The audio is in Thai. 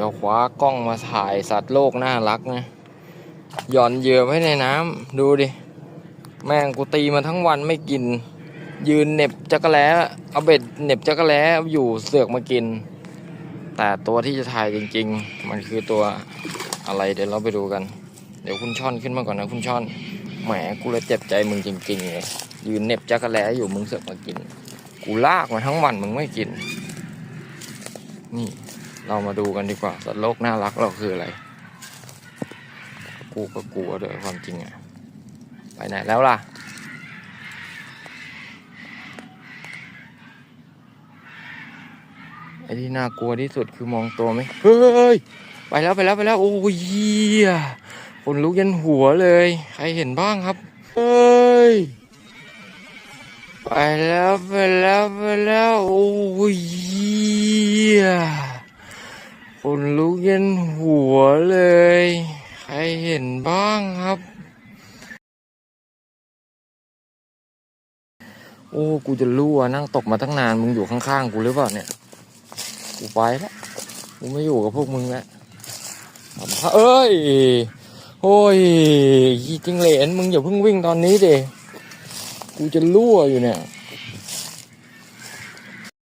จะคว้ากล้องมาถ่ายสัตว์โลกน่ารักนะหย่อนเหยื่อไว้ในน้ำดูดิ แม่งกูตีมาทั้งวันไม่กิน ยืนเน็บจักรแล้เอาเบ็ดเน็บจักรแล้อยู่เสือกมากิน แต่ตัวที่จะถ่ายจริง ๆ มันคือตัวอะไรเดี๋ยวเราไปดูกัน เดี๋ยวคุณช่อนขึ้นมาก่อนนะคุณช่อนแหมกูเลยเจ็บใจมึงจริงๆเลยยืนเน็บจักรแล้อยู่มึงเสือกมากิน กูลากมาทั้งวันมึงไม่กิน นี่ เรามาดูกันดีกว่า สัตว์โลกน่ารักเราคืออะไร กูก็กลัวด้วยความจริงอะไปไหนแล้วล่ะ ไอ้ที่น่ากลัวที่สุดคือมองตัวไหมเฮ้ย ไปแล้วไปแล้วไปแล้ว โอ้ยเหี้ยคนลุกยันหัวเลย ใครเห็นบ้างครับ เฮ้ย ไปแล้วไปแล้วไปแล้ว โอ้ย นลุกยันหัวเลย ใครเห็นบ้างครับ โอ้ กูจะรู้อะนั่งตกมาตั้งนาน มึงอยู่ข้างๆ กูหรือเปล่าเนี่ย กูไปแล้วกูไม่อยู่กับพวกมึงแล้วเอ้ย โอ้ยยี่จิงเหลนมึงอย่าเพิ่งวิ่งตอนนี้เดกูจะรั่วอยู่เนี่ย